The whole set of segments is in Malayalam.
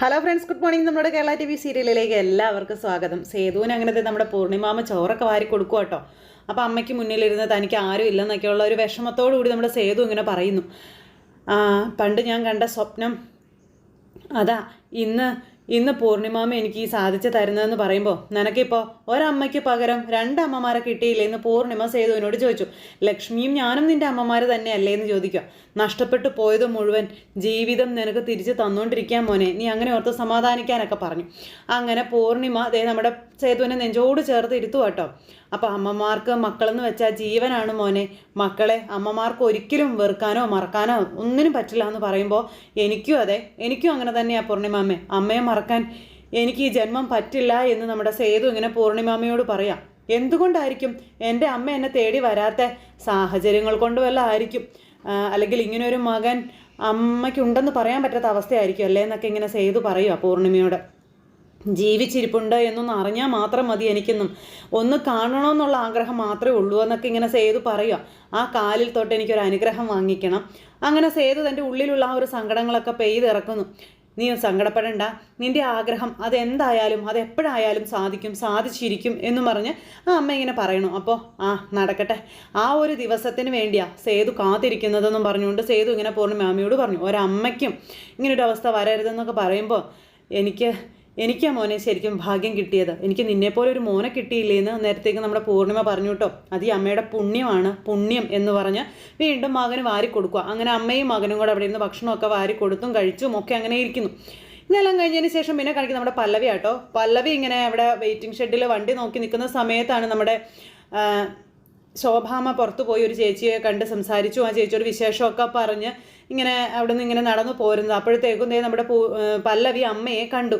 ഹലോ ഫ്രണ്ട്സ് ഗുഡ് മോർണിംഗ് നമ്മുടെ കേരള ടി വി സീരിയലിലേക്ക് എല്ലാവർക്കും സ്വാഗതം. സേതുവിന് അങ്ങനത്തെ നമ്മുടെ പൂർണിമാമ ചോറൊക്കെ വാരി കൊടുക്കും കേട്ടോ. അപ്പോൾ അമ്മയ്ക്ക് മുന്നിലിരുന്ന് തനിക്ക് ആരും ഇല്ലെന്നൊക്കെയുള്ള ഒരു വിഷമത്തോടു കൂടി നമ്മുടെ സേതു ഇങ്ങനെ പറയുന്നു. പണ്ട് ഞാൻ കണ്ട സ്വപ്നം. അതാ ഇന്ന് ഇന്ന് പൂർണിമാമ എനിക്ക് ഈ സാധിച്ചു തരുന്നതെന്ന് പറയുമ്പോൾ നിനക്കിപ്പോൾ ഒരമ്മയ്ക്ക് പകരം രണ്ടമ്മമാരെ കിട്ടിയില്ലേ എന്ന് പൂർണിമ സേതുവിനോട് ചോദിച്ചു. ലക്ഷ്മിയും ഞാനും നിന്റെ അമ്മമാർ തന്നെയല്ലേ എന്ന് ചോദിക്കുക. നഷ്ടപ്പെട്ടു പോയത് മുഴുവൻ ജീവിതം നിനക്ക് തിരിച്ച് തന്നുകൊണ്ടിരിക്കാൻ മോനെ. നീ അങ്ങനെ ഓർത്ത് സമാധാനിക്കാനൊക്കെ പറഞ്ഞു. അങ്ങനെ പൂർണിമ ദേ നമ്മുടെ സേതുവിനെ നെഞ്ചോട് ചേർത്ത് ഇരുത്തു കേട്ടോ അപ്പോൾ അമ്മമാർക്ക് മക്കളെന്ന് വെച്ചാൽ ജീവനാണ് മോനെ. മക്കളെ അമ്മമാർക്ക് ഒരിക്കലും വെറുക്കാനോ മറക്കാനോ ഒന്നിനും പറ്റില്ല എന്ന് പറയുമ്പോൾ എനിക്കും അതെ. എനിക്കും അങ്ങനെ തന്നെയാണ് പൂർണിമാമ്മ. അമ്മയെ മറക്കാൻ എനിക്ക് ഈ ജന്മം പറ്റില്ല എന്ന് നമ്മുടെ സേതു ഇങ്ങനെ പൂർണിമാമ്മയോട് പറയാം. എന്തുകൊണ്ടായിരിക്കും എന്റെ അമ്മ എന്നെ തേടി വരാത്ത സാഹചര്യങ്ങൾ കൊണ്ട് വല്ല ആയിരിക്കും? അല്ലെങ്കിൽ ഇങ്ങനൊരു മകൻ അമ്മയ്ക്കുണ്ടെന്ന് പറയാൻ പറ്റാത്ത അവസ്ഥയായിരിക്കും അല്ലേ എന്നൊക്കെ ഇങ്ങനെ സേതു പറയുക പൂർണിമയോട്. ജീവിച്ചിരിപ്പുണ്ട് എന്നൊന്ന് അറിഞ്ഞാൽ മാത്രം മതി എനിക്കെന്നും. ഒന്ന് കാണണമെന്നുള്ള ആഗ്രഹം മാത്രമേ ഉള്ളൂ എന്നൊക്കെ ഇങ്ങനെ സേതു പറയുക. ആ കാലിൽ തൊട്ട് എനിക്കൊരു അനുഗ്രഹം വാങ്ങിക്കണം. അങ്ങനെ സേതു തന്റെ ഉള്ളിലുള്ള ആ ഒരു സങ്കടങ്ങളൊക്കെ പെയ്തിറക്കുന്നു. നീ സങ്കടപ്പെടണ്ട. നിന്റെ ആഗ്രഹം അതെന്തായാലും അതെപ്പോഴായാലും സാധിക്കും സാധിച്ചിരിക്കും എന്നും പറഞ്ഞ് ആ അമ്മ ഇങ്ങനെ പറയണു. അപ്പോൾ ആ നടക്കട്ടെ. ആ ഒരു ദിവസത്തിന് വേണ്ടിയാ സേതു കാത്തിരിക്കുന്നതെന്നും പറഞ്ഞുകൊണ്ട് സേതു ഇങ്ങനെ പൂർണിമാമിയോട് പറഞ്ഞു. ഒരമ്മയ്ക്കും ഇങ്ങനൊരു അവസ്ഥ വരരുതെന്നൊക്കെ പറയുമ്പോൾ എനിക്ക് എനിക്കാ മോനെ ശരിക്കും ഭാഗ്യം കിട്ടിയത്. എനിക്ക് നിന്നെപ്പോലെ ഒരു മോനെ കിട്ടിയില്ലേന്ന് നേരത്തേക്ക് നമ്മുടെ പൂർണിമ പറഞ്ഞു കേട്ടോ. അത് ഈ അമ്മയുടെ പുണ്യമാണ്. പുണ്യം എന്ന് പറഞ്ഞ് വീണ്ടും മകന് വാരി കൊടുക്കുക. അങ്ങനെ അമ്മയും മകനും കൂടെ അവിടെ ഇരുന്ന് ഭക്ഷണമൊക്കെ വാരി കൊടുത്തും കഴിച്ചും ഒക്കെ അങ്ങനെ ഇരിക്കുന്നു. ഇതെല്ലാം കഴിഞ്ഞതിന് ശേഷം പിന്നെ കാണിക്കുന്നത് നമ്മുടെ പല്ലവി ആട്ടോ. പല്ലവി ഇങ്ങനെ അവിടെ വെയിറ്റിംഗ് ഷെഡിൽ വണ്ടി നോക്കി നിൽക്കുന്ന സമയത്താണ് നമ്മുടെ ശോഭാമ പുറത്തു പോയി ഒരു ചേച്ചിയെ കണ്ട് സംസാരിച്ചു. ആ ചേച്ചിയോട് വിശേഷമൊക്കെ പറഞ്ഞ് ഇങ്ങനെ അവിടെ നിന്ന് ഇങ്ങനെ നടന്നു പോരുന്നത്. അപ്പോഴത്തേക്കും നമ്മുടെ പല്ലവി അമ്മയെ കണ്ടു.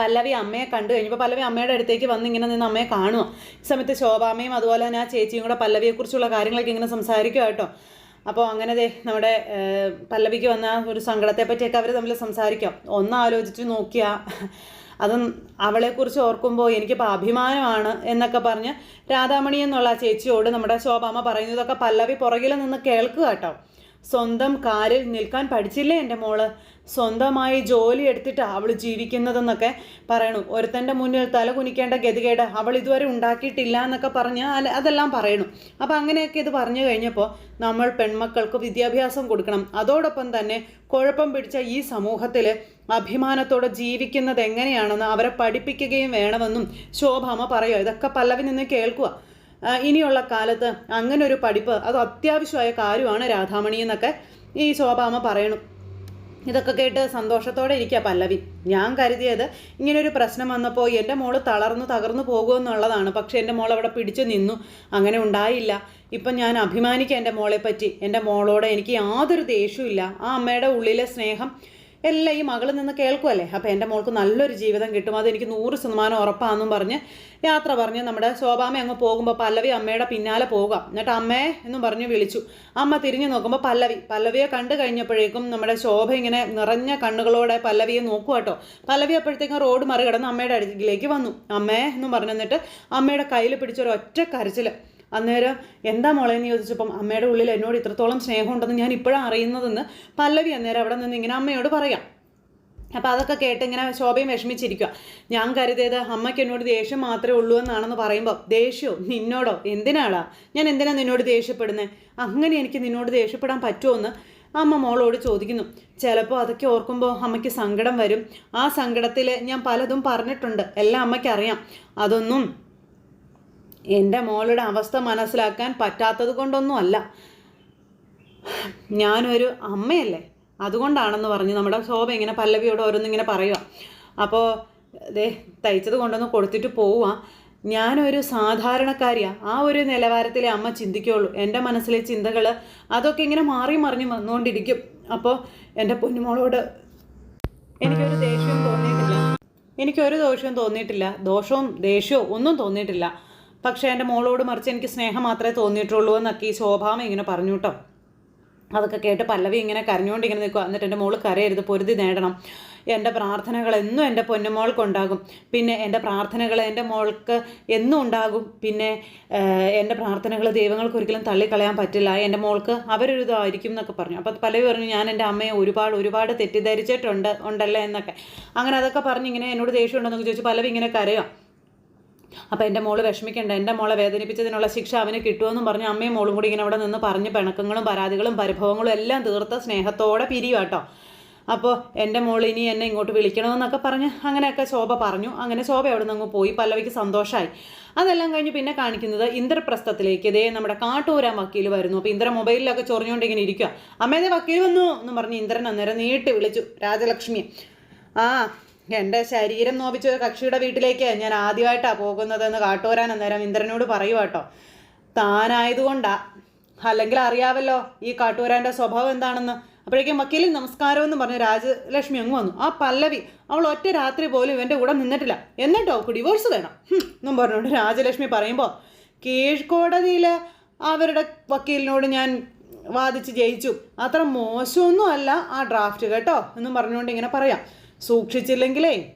പല്ലവി അമ്മയെ കണ്ടു കഴിഞ്ഞപ്പോൾ പല്ലവി അമ്മയുടെ അടുത്തേക്ക് വന്ന് ഇങ്ങനെ നിന്ന് അമ്മയെ കാണുക ഈ സമയത്ത് ശോഭാമയും അതുപോലെ തന്നെ ആ ചേച്ചിയും കൂടെ പല്ലവിയെക്കുറിച്ചുള്ള കാര്യങ്ങളൊക്കെ ഇങ്ങനെ സംസാരിക്കുക കേട്ടോ. അപ്പോൾ അങ്ങനെ ദേ നമ്മുടെ പല്ലവിക്ക് വന്ന ഒരു സങ്കടത്തെ പറ്റിയൊക്കെ അവർ തമ്മിൽ സംസാരിക്കാം. ഒന്ന് ആലോചിച്ച് നോക്കിയാൽ അതും അവളെക്കുറിച്ച് ഓർക്കുമ്പോൾ എനിക്കിപ്പോൾ അഭിമാനമാണ് എന്നൊക്കെ പറഞ്ഞ് രാധാമണി എന്നുള്ള ആ ചേച്ചിയോട് നമ്മുടെ ശോഭാമ്മ പറയുന്നതൊക്കെ പല്ലവി പുറകിൽ നിന്ന് കേൾക്കുക കേട്ടോ. സ്വന്തം കാലിൽ നിൽക്കാൻ പഠിച്ചില്ലേ എന്റെ മോൾ? സ്വന്തമായി ജോലി എടുത്തിട്ട് അവൾ ജീവിക്കുന്നതെന്നൊക്കെ പറയണു. ഒരുത്തന്റെ മുന്നിൽ തല കുനിക്കേണ്ട ഗതികേട് അവൾ ഇതുവരെ ഉണ്ടാക്കിയിട്ടില്ല എന്നൊക്കെ പറഞ്ഞ് അതെല്ലാം പറയണു. അപ്പം അങ്ങനെയൊക്കെ ഇത് പറഞ്ഞു കഴിഞ്ഞപ്പോൾ നമ്മൾ പെൺമക്കൾക്ക് വിദ്യാഭ്യാസം കൊടുക്കണം. അതോടൊപ്പം തന്നെ കുഴപ്പം പിടിച്ച ഈ സമൂഹത്തിൽ അഭിമാനത്തോടെ ജീവിക്കുന്നത് എങ്ങനെയാണെന്ന് അവരെ പഠിപ്പിക്കുകയും വേണമെന്നും ശോഭാമ പറയുക ഇതൊക്കെ പല്ലവി നിന്ന് കേൾക്കുക ഇനിയുള്ള കാലത്ത് അങ്ങനെ ഒരു പഠിപ്പ് അത് അത്യാവശ്യമായ കാര്യമാണ് രാധാമണി എന്നൊക്കെ ഈ ശോഭാമ പറയണു. ഇതൊക്കെ കേട്ട് സന്തോഷത്തോടെ ഇരിക്കുക പല്ലവി. ഞാൻ കരുതിയത് ഇങ്ങനൊരു പ്രശ്നം വന്നപ്പോൾ എന്റെ മോൾ തളർന്നു തകർന്നു പോകുമെന്നുള്ളതാണ്. പക്ഷേ എന്റെ മോൾ അവിടെ പിടിച്ചു നിന്നു. അങ്ങനെ ഉണ്ടായില്ല. ഇപ്പം ഞാൻ അഭിമാനിക്കാം എന്റെ മോളെ പറ്റി എന്റെ മോളോട് എനിക്ക് യാതൊരു ദേഷ്യമില്ല ആ അമ്മയുടെ ഉള്ളിലെ സ്നേഹം എല്ലാം ഈ മകളിൽ നിന്ന് കേൾക്കുമല്ലേ അപ്പോൾ എന്റെ മോൾക്ക് നല്ലൊരു ജീവിതം കിട്ടും. അതെനിക്ക് നൂറ് ശതമാനം ഉറപ്പാണെന്നും പറഞ്ഞ് യാത്ര പറഞ്ഞ് നമ്മുടെ ശോഭാമ അങ്ങ് പോകുമ്പോൾ പല്ലവി അമ്മയുടെ പിന്നാലെ പോകാം എന്നിട്ട് അമ്മേ എന്നും പറഞ്ഞ് വിളിച്ചു. അമ്മ തിരിഞ്ഞു നോക്കുമ്പോൾ പല്ലവി. പല്ലവിയെ കണ്ടു കഴിഞ്ഞപ്പോഴേക്കും നമ്മുടെ ശോഭ ഇങ്ങനെ നിറഞ്ഞ കണ്ണുകളോടെ പല്ലവിയെ നോക്കുക കേട്ടോ. പല്ലവി അപ്പോഴത്തേക്കും റോഡ് മറികടന്ന് അമ്മയുടെ അടുത്തേക്ക് വന്നു. അമ്മേ എന്നും പറഞ്ഞു എന്നിട്ട് അമ്മയുടെ കയ്യിൽ പിടിച്ചൊരു ഒറ്റ കരച്ചിൽ അന്നേരം എന്താ മോളെ എന്ന് ചോദിച്ചപ്പം അമ്മയുടെ ഉള്ളിൽ എന്നോട് ഇത്രത്തോളം സ്നേഹമുണ്ടെന്ന് ഞാൻ ഇപ്പോഴാണ് അറിയുന്നതെന്ന് പല്ലവി അന്നേരം അവിടെ നിന്ന് ഇങ്ങനെ അമ്മയോട് പറയാം. അപ്പോൾ അതൊക്കെ കേട്ട് ഇങ്ങനെ ശോഭയും വിഷമിച്ചിരിക്കുക ഞാൻ കരുതിയത് അമ്മയ്ക്ക് എന്നോട് ദേഷ്യം മാത്രമേ ഉള്ളൂ എന്നാണെന്ന് പറയുമ്പോൾ ദേഷ്യമോ നിന്നോടോ? എന്തിനാളാ? ഞാൻ എന്തിനാ നിന്നോട് ദേഷ്യപ്പെടുന്നത് അങ്ങനെ എനിക്ക് നിന്നോട് ദേഷ്യപ്പെടാൻ പറ്റുമോ എന്ന് അമ്മ മോളോട് ചോദിക്കുന്നു. ചിലപ്പോൾ അതൊക്കെ ഓർക്കുമ്പോൾ അമ്മയ്ക്ക് സങ്കടം വരും. ആ സങ്കടത്തിൽ ഞാൻ പലതും പറഞ്ഞിട്ടുണ്ട്. എല്ലാം അമ്മയ്ക്കറിയാം. അതൊന്നും എന്റെ മോളുടെ അവസ്ഥ മനസ്സിലാക്കാൻ പറ്റാത്തത് കൊണ്ടൊന്നുമല്ല ഞാനൊരു അമ്മയല്ലേ? അതുകൊണ്ടാണെന്ന് പറഞ്ഞ് നമ്മുടെ ശോഭ ഇങ്ങനെ പല്ലവിയോട് ഓരോന്നിങ്ങനെ പറയുക അപ്പോൾ ദേ തയ്ച്ചത് കൊണ്ടൊന്ന് കൊടുത്തിട്ട് പോവുക ഞാനൊരു സാധാരണക്കാരിയാണ് ആ ഒരു നിലവാരത്തിലെ അമ്മ ചിന്തിക്കുള്ളൂ. എന്റെ മനസ്സിലെ ചിന്തകൾ അതൊക്കെ ഇങ്ങനെ മാറി മറിഞ്ഞ് വന്നുകൊണ്ടിരിക്കും അപ്പോൾ എന്റെ പൊന്നുമോളോട് എനിക്കൊരു ദേഷ്യം തോന്നിയിട്ടില്ല. എനിക്കൊരു ദോഷവും തോന്നിയിട്ടില്ല. ദോഷവും ദേഷ്യവും ഒന്നും തോന്നിയിട്ടില്ല. പക്ഷേ എന്റെ മോളോട് മറിച്ച് എനിക്ക് സ്നേഹം മാത്രമേ തോന്നിയിട്ടുള്ളൂ എന്നൊക്കെ ഈ ശോഭാമ ഇങ്ങനെ പറഞ്ഞു കേട്ടോ. അതൊക്കെ കേട്ട് പല്ലവി ഇങ്ങനെ കരഞ്ഞുകൊണ്ട് ഇങ്ങനെ നിൽക്കുക എന്നിട്ട് എന്റെ മോൾ കരയരുത് പൊരുതി നേടണം. എന്റെ പ്രാർത്ഥനകൾ എന്നും എന്റെ പൊന്നുമോൾക്കുണ്ടാകും പിന്നെ എന്റെ പ്രാർത്ഥനകൾ എന്റെ മോൾക്ക് എന്നും ഉണ്ടാകും. പിന്നെ എന്റെ പ്രാർത്ഥനകൾ ദൈവങ്ങൾക്ക് ഒരിക്കലും തള്ളിക്കളയാൻ പറ്റില്ല. എന്റെ മോൾക്ക് അവരൊരു ഇതായിരിക്കും എന്നൊക്കെ പറഞ്ഞു. അപ്പോൾ പലരും പറഞ്ഞു ഞാൻ എന്റെ അമ്മയെ ഒരുപാട് ഒരുപാട് തെറ്റിദ്ധരിച്ചിട്ടുണ്ട് ഉണ്ടല്ലേ? എന്നൊക്കെ. അങ്ങനെ അതൊക്കെ പറഞ്ഞ് ഇങ്ങനെ എന്നോട് ദേഷ്യം ഉണ്ടെന്നൊക്കെ ചോദിച്ചു പലരും ഇങ്ങനെ കരയാം. അപ്പോൾ എന്റെ മോൾ വിഷമിക്കേണ്ട. എന്റെ മോളെ വേദനിപ്പിച്ചതിനുള്ള ശിക്ഷ അവന് കിട്ടുമെന്നും പറഞ്ഞ് അമ്മയും മോളും കൂടി ഇങ്ങനെ അവിടെ നിന്ന് പറഞ്ഞ് പിണക്കങ്ങളും പരാതികളും പരിഭവങ്ങളും എല്ലാം തീർത്ത സ്നേഹത്തോടെ പിരിയും കേട്ടോ അപ്പോൾ എന്റെ മോൾ ഇനി എന്നെ ഇങ്ങോട്ട് വിളിക്കണമെന്നൊക്കെ പറഞ്ഞ് അങ്ങനെയൊക്കെ ശോഭ പറഞ്ഞു. അങ്ങനെ ശോഭ അവിടെ നിന്ന് പോയി. പല്ലവിക്ക് സന്തോഷമായി അതെല്ലാം കഴിഞ്ഞ് പിന്നെ കാണിക്കുന്നത് ഇന്ദ്രപ്രസ്ഥത്തിലേക്ക്. ഇതേ നമ്മുടെ കാട്ടൂരാൻ വക്കീൽ വരുന്നു. അപ്പോൾ ഇന്ദ്ര മൊബൈലിലൊക്കെ ചൊറിഞ്ഞുകൊണ്ട് ഇങ്ങനെ ഇരിക്കുക അമ്മേതെ വക്കീൽ വന്നു എന്ന് പറഞ്ഞ് ഇന്ദ്രൻ അന്നേരം നീട്ടി വിളിച്ചു. രാജലക്ഷ്മി. ആ എന്റെ ശരീരം നോവിച്ച ഒരു കക്ഷിയുടെ വീട്ടിലേക്ക് ഞാൻ ആദ്യമായിട്ടാണ് പോകുന്നതെന്ന് കാട്ടൂരാൻ അന്നേരം ഇന്ദ്രനോട് പറയുക കേട്ടോ താനായതുകൊണ്ടാ. അല്ലെങ്കിൽ അറിയാവല്ലോ ഈ കാട്ടൂരാന്റെ സ്വഭാവം എന്താണെന്ന്. അപ്പോഴേക്കും വക്കീലിൽ നമസ്കാരം എന്ന് പറഞ്ഞ് രാജലക്ഷ്മി അങ്ങ് വന്നു. ആ പല്ലവി അവൾ ഒറ്റ രാത്രി പോലും ഇവന്റെ കൂടെ നിന്നിട്ടില്ല. എന്നിട്ടോ അവൾക്ക് ഡിവോഴ്സ് വേണം. എന്നും പറഞ്ഞുകൊണ്ട് രാജലക്ഷ്മി പറയുമ്പോൾ കീഴ്ക്കോടതിയിൽ അവരുടെ വക്കീലിനോട് ഞാൻ വാദിച്ച് ജയിച്ചു. അത്ര മോശമൊന്നും അല്ല ആ ഡ്രാഫ്റ്റ് കേട്ടോ എന്നും പറഞ്ഞുകൊണ്ട് ഇങ്ങനെ പറയാം. സൂക്ഷിച്ചില്ലെങ്കിലേ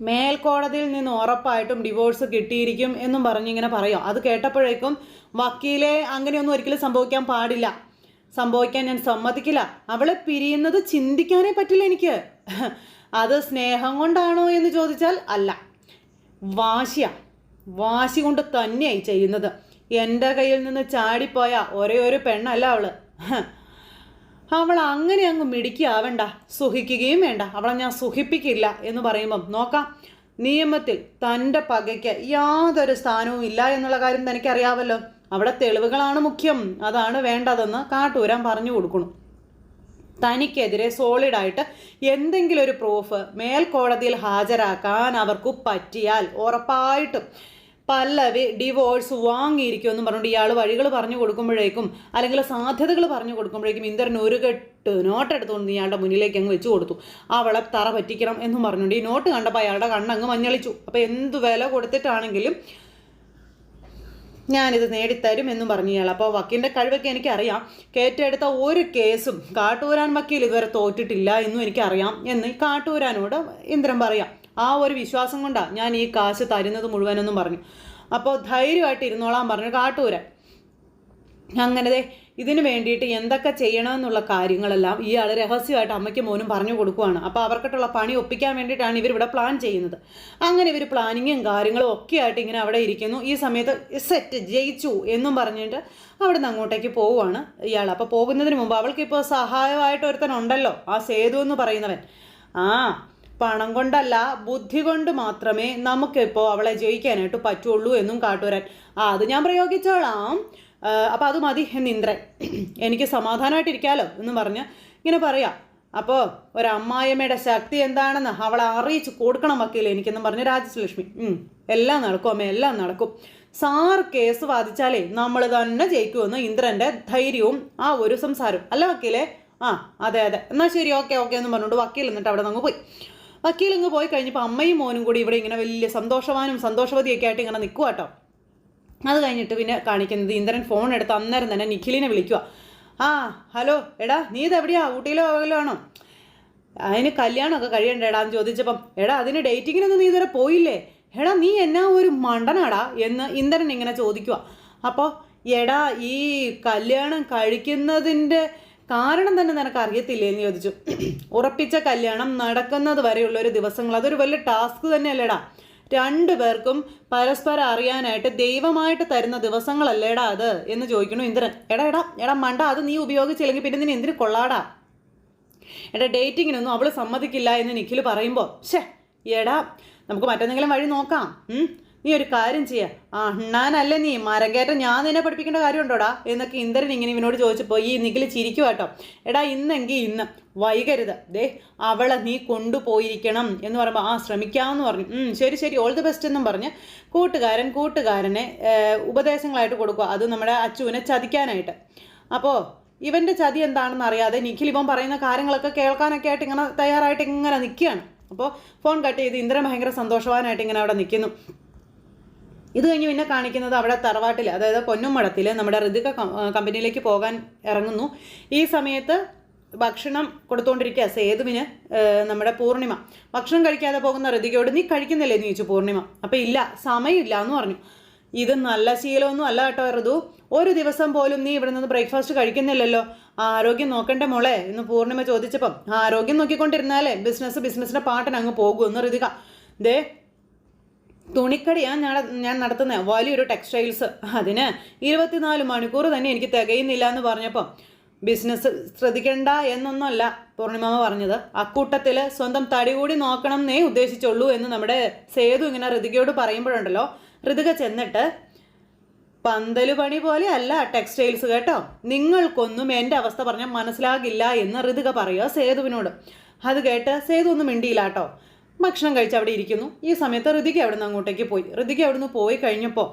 മേൽക്കോടതിയിൽ നിന്ന് ഉറപ്പായിട്ടും ഡിവോഴ്സ് കിട്ടിയിരിക്കും എന്നും പറഞ്ഞിങ്ങനെ പറയാം. അത് കേട്ടപ്പോഴേക്കും വക്കീലെ അങ്ങനെയൊന്നും ഒരിക്കലും സംഭവിക്കാൻ പാടില്ല. സംഭവിക്കാൻ ഞാൻ സമ്മതിക്കില്ല. അവളെ പിരിയുന്നത് ചിന്തിക്കാനേ പറ്റില്ല എനിക്ക്. അത് സ്നേഹം കൊണ്ടാണോ എന്ന് ചോദിച്ചാൽ അല്ല. വാശിയ. വാശി കൊണ്ട് തന്നെയായി ചെയ്യുന്നത്. എന്റെ കയ്യിൽ നിന്ന് ചാടിപ്പോയ ഒരേ ഒരു പെണ്ണല്ല അവൾ. അവൾ അങ്ങനെ അങ്ങ് മിടിക്കാവണ്ട സുഖിക്കുകയും വേണ്ട. അവളെ ഞാൻ സുഖിപ്പിക്കില്ല എന്ന് പറയുമ്പം നോക്കാം. നിയമത്തിൽ തന്റെ പകയ്ക്ക് യാതൊരു സ്ഥാനവും ഇല്ല എന്നുള്ള കാര്യം തനിക്കറിയാവല്ലോ. അവിടെ തെളിവുകളാണ് മുഖ്യം. അതാണ് വേണ്ടതെന്ന് കാട്ടൂരാൻ പറഞ്ഞു കൊടുക്കണം. തനിക്കെതിരെ സോളിഡായിട്ട് എന്തെങ്കിലും ഒരു പ്രൂഫ് മേൽക്കോടതിയിൽ ഹാജരാക്കാൻ അവർക്ക് പറ്റിയാൽ ഉറപ്പായിട്ടും പല്ലവി ഡിവോഴ്സ് വാങ്ങിയിരിക്കുമെന്നും പറഞ്ഞുകൊണ്ട് ഇയാൾ വഴികൾ പറഞ്ഞു കൊടുക്കുമ്പോഴേക്കും അല്ലെങ്കിൽ സാധ്യതകൾ പറഞ്ഞു കൊടുക്കുമ്പോഴേക്കും ഇന്ദ്രൻ ഒരു കെട്ട് നോട്ട് എടുത്തുകൊണ്ട് ഇയാളുടെ മുന്നിലേക്ക് അങ്ങ് വെച്ചു കൊടുത്തു. അവളെ തറ പറ്റിക്കണം എന്നും പറഞ്ഞുകൊണ്ട് ഈ നോട്ട് കണ്ടപ്പോൾ അയാളുടെ കണ്ണങ്ങ് മഞ്ഞളിച്ചു. അപ്പോൾ എന്ത് വില കൊടുത്തിട്ടാണെങ്കിലും ഞാനിത് നേടിത്തരും എന്നും പറഞ്ഞു ഇയാൾ. അപ്പോൾ വക്കീലിന്റെ കഴിവൊക്കെ എനിക്കറിയാം. കേറ്റെടുത്ത ഒരു കേസും കാട്ടൂരാൻ വക്കീൽ ഇതുവരെ തോറ്റിട്ടില്ല എന്നും എനിക്കറിയാം എന്ന് കാട്ടൂരാനോട് ഇന്ദ്രൻ പറയാം. ആ ഒരു വിശ്വാസം കൊണ്ടാണ് ഞാൻ ഈ കാശ് തരുന്നത് മുഴുവനെന്നും പറഞ്ഞു. അപ്പോൾ ധൈര്യമായിട്ട് ഇരുന്നോളാൻ പറഞ്ഞു കാട്ടൂര. അങ്ങനെ ദേ ഇതിന് വേണ്ടിയിട്ട് എന്തൊക്കെ ചെയ്യണമെന്നുള്ള കാര്യങ്ങളെല്ലാം ഇയാൾ രഹസ്യമായിട്ട് അമ്മയ്ക്ക് മോനും പറഞ്ഞു കൊടുക്കുവാണ്. അപ്പോൾ അവർക്കിട്ടുള്ള പണി ഒപ്പിക്കാൻ വേണ്ടിയിട്ടാണ് ഇവരിവിടെ പ്ലാൻ ചെയ്യുന്നത്. അങ്ങനെ ഇവർ പ്ലാനിങ്ങും കാര്യങ്ങളും ഒക്കെ ആയിട്ട് ഇങ്ങനെ അവിടെ ഇരിക്കുന്നു. ഈ സമയത്ത് സെറ്റ് ജയിച്ചു എന്നും പറഞ്ഞിട്ട് അവിടെ നിന്ന് അങ്ങോട്ടേക്ക് പോവുകയാണ് ഇയാൾ അപ്പോൾ പോകുന്നതിന് മുമ്പ് അവൾക്കിപ്പോൾ സഹായമായിട്ട് ഒരുത്തനുണ്ടല്ലോ ആ സേതു എന്ന് പറയുന്നവൻ. ആ പണം കൊണ്ടല്ല ബുദ്ധി കൊണ്ട് മാത്രമേ നമുക്കിപ്പോൾ അവളെ ജയിക്കാനായിട്ട് പറ്റുള്ളൂ എന്നും കാട്ടുവരാൻ. ആ അത് ഞാൻ പ്രയോഗിച്ചോളാം. അപ്പം അപ്പോൾ അത് മതി എന്ന് എനിക്ക് സമാധാനമായിട്ടിരിക്കാലോ എന്ന് പറഞ്ഞ് ഇങ്ങനെ പറയാം. അപ്പോൾ ഒരമ്മായിയമ്മയുടെ ശക്തി എന്താണെന്ന് അവളെ അറിയിച്ച് കൊടുക്കണം വക്കീൽ എനിക്കെന്നും പറഞ്ഞ് രാജലക്ഷ്മി. എല്ലാം നടക്കും അമ്മ എല്ലാം നടക്കും. സാർ കേസ് വാദിച്ചാലേ നമ്മൾ തന്നെ ജയിക്കുമെന്ന് ഇന്ദ്രന്റെ ധൈര്യവും ആ ഒരു സംസാരവും. അല്ല വക്കീലേ? ആ അതെ അതെ. എന്നാൽ ശരി ഓക്കെ ഓക്കെ എന്ന് പറഞ്ഞുകൊണ്ട് വക്കീൽ എന്നിട്ട് അവിടെ നമുക്ക് പോയി. വക്കീൽ പോയി കഴിഞ്ഞപ്പോൾ അമ്മയും മോനും കൂടി ഇവിടെ ഇങ്ങനെ വലിയ സന്തോഷവാനും സന്തോഷവതിയൊക്കെ ആയിട്ട് ഇങ്ങനെ നിൽക്കുക കേട്ടോ അത് കഴിഞ്ഞിട്ട് പിന്നെ കാണിക്കുന്നത് ഇന്ദ്രൻ ഫോൺ എടുത്ത് അന്നേരം തന്നെ നിഖിലിനെ വിളിക്കുക ആ ഹലോ എടാ നീ ഇതെവിടെയാ ഊട്ടിയിലോ ആണോ അതിന് കല്യാണമൊക്കെ കഴിയണ്ടേടാ എന്ന് ചോദിച്ചപ്പം എടാ അതിന് ഡേറ്റിങ്ങിനൊന്നും നീ ഇതുവരെ പോയില്ലേ? എടാ നീ എന്നാ ഒരു മണ്ടനാടാ എന്ന് ഇന്ദ്രൻ ഇങ്ങനെ ചോദിക്കുക അപ്പോൾ എടാ ഈ കല്യാണം കഴിക്കുന്നതിന്റെ കാരണം തന്നെ നിനക്ക് അറിയത്തില്ലേ എന്ന് ചോദിച്ചു. ഉറപ്പിച്ച കല്യാണം നടക്കുന്നത് വരെയുള്ള ഒരു ദിവസങ്ങൾ. അതൊരു വലിയ ടാസ്ക് തന്നെയല്ലേടാ. രണ്ടു പേർക്കും പരസ്പരം അറിയാനായിട്ട് ദൈവമായിട്ട് തരുന്ന ദിവസങ്ങളല്ലേടാ അത് എന്ന് ചോദിക്കണു ഇന്ദ്രൻ. എടാ എടാ എടാ മണ്ട അത് നീ ഉപയോഗിച്ചില്ലെങ്കിൽ പിന്നെ നിന്നെ എന്തിനു കൊള്ളാടാ? എടാ ഡേറ്റിങ്ങിനൊന്നും അവൾ സമ്മതിക്കില്ല എന്ന് നിഖിൽ പറയുമ്പോൾ ഷേ എടാ നമുക്ക് മറ്റെന്തെങ്കിലും വഴി നോക്കാം? നീ ഒരു കാര്യം ചെയ്യ. ആ അണ്ണാനല്ലേ നീ? മരം കയറ്റം ഞാൻ നിന്നെ പഠിപ്പിക്കേണ്ട കാര്യമുണ്ടോടാ? എന്നൊക്കെ ഇന്ദ്രൻ ഇങ്ങനെ ഇവനോട് ചോദിച്ചപ്പോൾ ഈ നിഖിൽ ചിരിക്കുക കേട്ടോ. എടാ ഇന്നെങ്കിൽ ഇന്ന് വൈകരുത്. ദേ അവളെ നീ കൊണ്ടുപോയിരിക്കണം എന്ന് പറയുമ്പോൾ ആ ശ്രമിക്കാമെന്ന് പറഞ്ഞു. ശരി ശരി ഓൾ ദി ബെസ്റ്റ് എന്നും പറഞ്ഞ് കൂട്ടുകാരൻ കൂട്ടുകാരനെ ഉപദേശങ്ങളായിട്ട് കൊടുക്കുക അത് നമ്മുടെ അച്ചുവിനെ ചതിക്കാനായിട്ട്. അപ്പോൾ ഇവന്റെ ചതി എന്താണെന്ന് അറിയാതെ നിഖിൽ ഇവൻ പറയുന്ന കാര്യങ്ങളൊക്കെ കേൾക്കാനൊക്കെ ആയിട്ട് ഇങ്ങനെ തയ്യാറായിട്ട് ഇങ്ങനെ നിൽക്കുകയാണ് അപ്പോൾ ഫോൺ കട്ട് ചെയ്ത് ഇന്ദ്രൻ ഭയങ്കര സന്തോഷവാനായിട്ട് ഇങ്ങനെ അവിടെ നിൽക്കുന്നു ഇത് കഴിഞ്ഞ് പിന്നെ കാണിക്കുന്നത് അവിടെ തറവാട്ടിൽ അതായത് പൊന്നുമടത്തിൽ നമ്മുടെ ഋതിക കമ്പനിയിലേക്ക് പോകാൻ ഇറങ്ങുന്നു. ഈ സമയത്ത് ഭക്ഷണം കൊടുത്തുകൊണ്ടിരിക്കുക സേതുവിന് നമ്മുടെ പൂർണിമ. ഭക്ഷണം കഴിക്കാതെ പോകുന്ന ഋതികയോട് നീ കഴിക്കുന്നില്ലേ എന്ന് ചോദിച്ചു പൂർണിമ? അപ്പം ഇല്ല സമയമില്ല എന്ന് പറഞ്ഞു. ഇത് നല്ല ശീലമൊന്നും അല്ല കേട്ടോ ഋതു. ഒരു ദിവസം പോലും നീ ഇവിടെ നിന്ന് ബ്രേക്ക്ഫാസ്റ്റ് കഴിക്കുന്നില്ലല്ലോ. ആരോഗ്യം നോക്കേണ്ട മോളെ എന്ന് പൂർണിമ ചോദിച്ചപ്പം ആരോഗ്യം നോക്കിക്കൊണ്ടിരുന്നാലേ ബിസിനസ് ബിസിനസ്സിന്റെ പാട്ടിന് അങ്ങ് പോകുമെന്ന് ഋതിക. ദേ തുണിക്കടിയാണ് ഞാൻ ഞാൻ നടത്തുന്നത് വലിയൊരു ടെക്സ്റ്റൈൽസ്. അതിന് ഇരുപത്തിനാല് മണിക്കൂർ തന്നെ എനിക്ക് തികയുന്നില്ല എന്ന് പറഞ്ഞപ്പോൾ ബിസിനസ് ശ്രദ്ധിക്കേണ്ട എന്നൊന്നുമല്ല പൂർണിമാമ പറഞ്ഞത്. അക്കൂട്ടത്തിൽ സ്വന്തം തടി കൂടി നോക്കണം എന്നേ ഉദ്ദേശിച്ചുള്ളൂ എന്ന് നമ്മുടെ സേതു ഇങ്ങനെ ഋതികയോട് പറയുമ്പോഴുണ്ടല്ലോ. ഋതിക ചെന്നിട്ട് പന്തൽ പണി പോലെ അല്ല ടെക്സ്റ്റൈൽസ് കേട്ടോ. നിങ്ങൾക്കൊന്നും എന്റെ അവസ്ഥ പറഞ്ഞാൽ മനസ്സിലാകില്ല എന്ന് ഋതിക പറയുക സേതുവിനോട്. അത് കേട്ട് സേതു ഒന്നും മിണ്ടിയില്ല കേട്ടോ. ഭക്ഷണം കഴിച്ച് അവിടെ ഇരിക്കുന്നു. ഈ സമയത്ത് ഋതിക അവിടെ നിന്ന് അങ്ങോട്ടേക്ക് പോയി. ഋതിക അവിടെ നിന്ന് പോയി കഴിഞ്ഞപ്പോൾ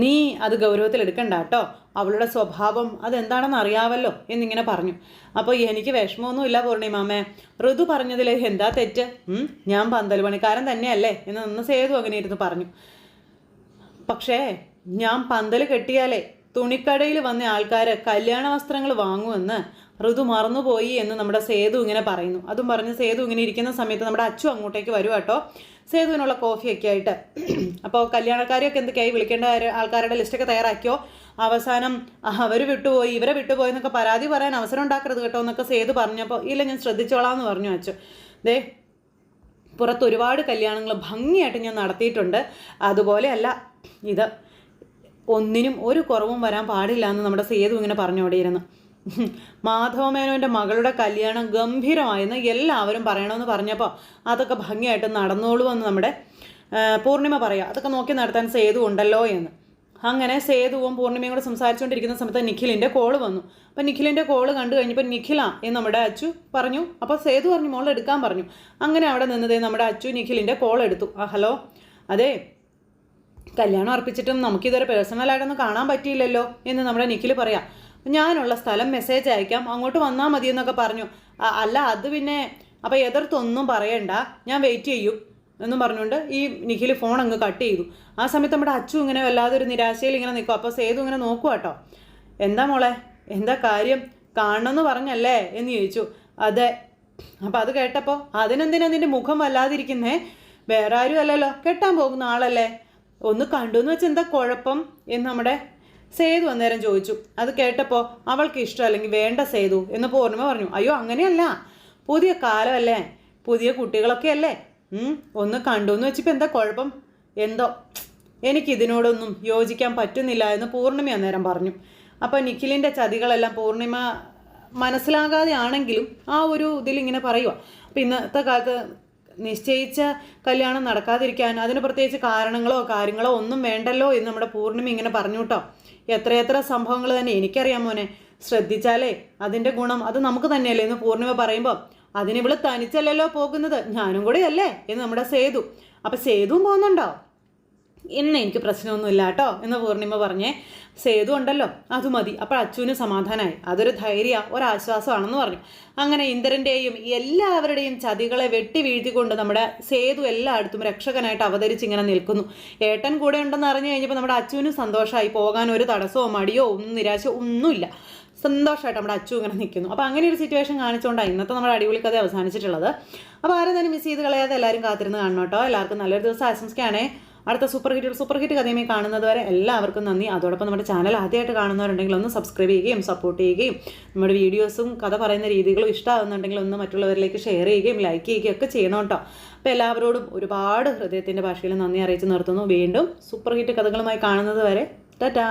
നീ അത് ഗൗരവത്തിൽ എടുക്കണ്ട കേട്ടോ. അവളുടെ സ്വഭാവം അതെന്താണെന്ന് അറിയാവല്ലോ എന്നിങ്ങനെ പറഞ്ഞു. അപ്പോൾ എനിക്ക് വിഷമമൊന്നുമില്ല പൂർണിമാമേ. ഋതു പറഞ്ഞതിൽ എന്താ തെറ്റ്? ഞാൻ പന്തൽ പണിക്കാരൻ തന്നെയല്ലേ എന്ന് നിന്ന് സേതു അങ്ങനെ ഇരുന്ന് പറഞ്ഞു. പക്ഷേ ഞാൻ പന്തൽ കെട്ടിയാലേ തുണിക്കടയിൽ വന്ന ആൾക്കാർ കല്യാണ വസ്ത്രങ്ങൾ വാങ്ങുമെന്ന് ഋതു മറന്നുപോയി എന്ന് നമ്മുടെ സേതു ഇങ്ങനെ പറയുന്നു. അതും പറഞ്ഞ് സേതു ഇങ്ങനെ ഇരിക്കുന്ന സമയത്ത് നമ്മുടെ അച്ചു അങ്ങോട്ടേക്ക് വരും കേട്ടോ. സേതുവിനുള്ള കോഫിയൊക്കെ ആയിട്ട്. അപ്പോൾ കല്യാണക്കാരെയൊക്കെ എന്തൊക്കെയായി വിളിക്കേണ്ട ആൾക്കാരുടെ ലിസ്റ്റൊക്കെ തയ്യാറാക്കിയോ? അവസാനം അവർ വിട്ടുപോയി ഇവരെ വിട്ടുപോയി എന്നൊക്കെ പരാതി പറയാൻ അവസരം ഉണ്ടാക്കരുത് കേട്ടോ എന്നൊക്കെ സേതു പറഞ്ഞപ്പോൾ ഇല്ല ഞാൻ ശ്രദ്ധിച്ചോളാം എന്ന് പറഞ്ഞു അച്ചു. ദേ പുറത്ത് ഒരുപാട് കല്യാണങ്ങൾ ഭംഗിയായിട്ട് ഞാൻ നടത്തിയിട്ടുണ്ട്. അതുപോലെയല്ല ഇത് ഒന്നിനും ഒരു കുറവും വരാൻ പാടില്ല എന്ന് നമ്മുടെ സേതു ഇങ്ങനെ പറഞ്ഞുകൊണ്ടിരുന്നു മാധവമേനോന്റെ മകളുടെ കല്യാണം ഗംഭീരമായെന്ന് എല്ലാവരും പറയണമെന്ന് പറഞ്ഞപ്പോൾ അതൊക്കെ ഭംഗിയായിട്ട് നടന്നോളൂ എന്ന് നമ്മുടെ പൂർണിമ പറയാം. അതൊക്കെ നോക്കി നടത്താൻ സേതു ഉണ്ടല്ലോ എന്ന്. അങ്ങനെ സേതുവും പൂർണിമയും കൂടെ സംസാരിച്ചുകൊണ്ടിരിക്കുന്ന സമയത്ത് നിഖിലിന്റെ കോൾ വന്നു. അപ്പം നിഖിലിന്റെ കോൾ കണ്ടു കഴിഞ്ഞപ്പോൾ നിഖില എന്ന് നമ്മുടെ അച്ചു പറഞ്ഞു. അപ്പോൾ സേതു പറഞ്ഞു മോൾ എടുക്കാൻ പറഞ്ഞു. അങ്ങനെ അവിടെ നിന്നതേ നമ്മുടെ അച്ചു നിഖിലിന്റെ കോൾ എടുത്തു. ആ ഹലോ അതെ കല്യാണം അർപ്പിച്ചിട്ടും നമുക്കിതൊരു പേഴ്സണലായിട്ടൊന്നും കാണാൻ പറ്റിയില്ലല്ലോ എന്ന് നമ്മുടെ നിഖിൽ പറയാം. ഞാനുള്ള സ്ഥലം മെസ്സേജ് അയക്കാം. അങ്ങോട്ട് വന്നാൽ മതി എന്നൊക്കെ പറഞ്ഞു. അല്ല അത് പിന്നെ അപ്പോൾ എതിർത്തൊന്നും പറയണ്ട. ഞാൻ വെയിറ്റ് ചെയ്യും എന്നും പറഞ്ഞുകൊണ്ട് ഈ നിഖിൽ ഫോൺ അങ്ങ് കട്ട് ചെയ്തു. ആ സമയത്ത് നമ്മുടെ അച്ചു ഇങ്ങനെ വല്ലാതെ ഒരു നിരാശയിൽ ഇങ്ങനെ നിൽക്കും. അപ്പോൾ സേതു ഇങ്ങനെ നോക്കുക കേട്ടോ എന്താ മോളെ? എന്താ കാര്യം? കാണണമെന്ന് പറഞ്ഞല്ലേ എന്ന് ചോദിച്ചു. അതെ. അപ്പോൾ അത് കേട്ടപ്പോൾ അതിനെന്തിനാ നിന്റെ മുഖം വല്ലാതിരിക്കുന്നേ? വേറെ ആരും അല്ലല്ലോ കെട്ടാൻ പോകുന്ന ആളല്ലേ? ഒന്ന് കണ്ടു എന്ന് വെച്ചാൽ എന്താ കുഴപ്പം? എന്ന് നമ്മുടെ സേതു അന്നേരം ചോദിച്ചു അത് കേട്ടപ്പോൾ അവൾക്ക് ഇഷ്ടം അല്ലെങ്കിൽ വേണ്ട സേതു? എന്ന് പൂർണിമ പറഞ്ഞു അയ്യോ അങ്ങനെയല്ല. പുതിയ കാലമല്ലേ. പുതിയ കുട്ടികളൊക്കെ അല്ലേ ഒന്ന് കണ്ടു എന്ന് വെച്ചിപ്പോൾ എന്താ കുഴപ്പം? എന്തോ. എനിക്കിതിനോടൊന്നും യോജിക്കാൻ പറ്റുന്നില്ല എന്ന് പൂർണിമ അന്നേരം പറഞ്ഞു. അപ്പോൾ നിഖിലിന്റെ ചതികളെല്ലാം പൂർണിമ മനസ്സിലാകാതെ ആണെങ്കിലും ആ ഒരു ഇതിലിങ്ങനെ പറയുക അപ്പം ഇന്നത്തെ കാലത്ത് നിശ്ചയിച്ച കല്യാണം നടക്കാതിരിക്കാൻ അതിന് പ്രത്യേകിച്ച് കാരണങ്ങളോ കാര്യങ്ങളോ ഒന്നും വേണ്ടല്ലോ എന്ന് നമ്മുടെ പൂർണിമ ഇങ്ങനെ പറഞ്ഞു കേട്ടോ. എത്രയെത്ര സംഭവങ്ങൾ തന്നെ എനിക്കറിയാം മോനെ. ശ്രദ്ധിച്ചാലേ അതിന്റെ ഗുണം അത് നമുക്ക് തന്നെയല്ലേ എന്ന് പൂർണിമ പറയുമ്പോൾ അതിനിവൾ തനിച്ചല്ലല്ലോ പോകുന്നത് ഞാനും കൂടെ അല്ലേ എന്ന് നമ്മുടെ സേതു. അപ്പം സേതുവും പോകുന്നുണ്ടോ? ഇന്ന് എനിക്ക് പ്രശ്നമൊന്നുമില്ല കേട്ടോ എന്ന് പൂർണിമ പറഞ്ഞേ സേതു ഉണ്ടല്ലോ അത് മതി. അപ്പോൾ അച്ചുവിന് സമാധാനമായി അതൊരു ധൈര്യ ഒരാശ്വാസമാണെന്ന് പറഞ്ഞു. അങ്ങനെ ഇന്ദ്രന്റെയും എല്ലാവരുടെയും ചതികളെ വെട്ടി വീഴ്ത്തിക്കൊണ്ട് നമ്മുടെ സേതു എല്ലായിടത്തും രക്ഷകനായിട്ട് അവതരിച്ച് ഇങ്ങനെ നിൽക്കുന്നു. ഏട്ടൻ കൂടെ ഉണ്ടെന്ന് അറിഞ്ഞു കഴിഞ്ഞപ്പോൾ നമ്മുടെ അച്ചുവിന് സന്തോഷമായി. പോകാൻ ഒരു തടസ്സമോ മടിയോ ഒന്നും നിരാശയോ ഒന്നുമില്ല. സന്തോഷമായിട്ട് നമ്മുടെ അച്ചു ഇങ്ങനെ നിൽക്കുന്നു. അപ്പോൾ അങ്ങനെ ഒരു സിറ്റുവേഷൻ കാണിച്ചുകൊണ്ടാണ് ഇന്നത്തെ നമ്മുടെ അടിപൊളി കഥ അവസാനിച്ചിട്ടുള്ളത്. അപ്പോൾ ആരും തന്നെ മിസ് ചെയ്ത് കളയാതെ എല്ലാവരും കാത്തിരുന്ന് കാണണം കേട്ടോ. എല്ലാവർക്കും നല്ലൊരു ദിവസം ആശംസിക്കുകയാണേ. അടുത്ത സൂപ്പർ ഹിറ്റ് സൂപ്പർ ഹിറ്റ് കഥയുമായി കാണുന്നത് വരെ എല്ലാവർക്കും നന്ദി. അതോടൊപ്പം നമ്മുടെ ചാനൽ ആദ്യമായിട്ട് കാണുന്നവരുണ്ടെങ്കിൽ ഒന്ന് സബ്സ്ക്രൈബ് ചെയ്യുകയും സപ്പോർട്ട് ചെയ്യുകയും നമ്മുടെ വീഡിയോസും കഥ പറയുന്ന രീതികളും ഇഷ്ടമാകുന്നുണ്ടെങ്കിൽ ഒന്ന് മറ്റുള്ളവരിലേക്ക് ഷെയർ ചെയ്യുകയും ലൈക്ക് ചെയ്യുകയും ഒക്കെ ചെയ്യണം കേട്ടോ. അപ്പോൾ എല്ലാവരോടും ഒരുപാട് ഹൃദയത്തിന്റെ ഭാഷയിൽ നന്ദി അറിയിച്ച് നിർത്തുന്നു. വീണ്ടും സൂപ്പർ ഹിറ്റ് കഥകളുമായി കാണുന്നത് വരെ ടാറ്റാ.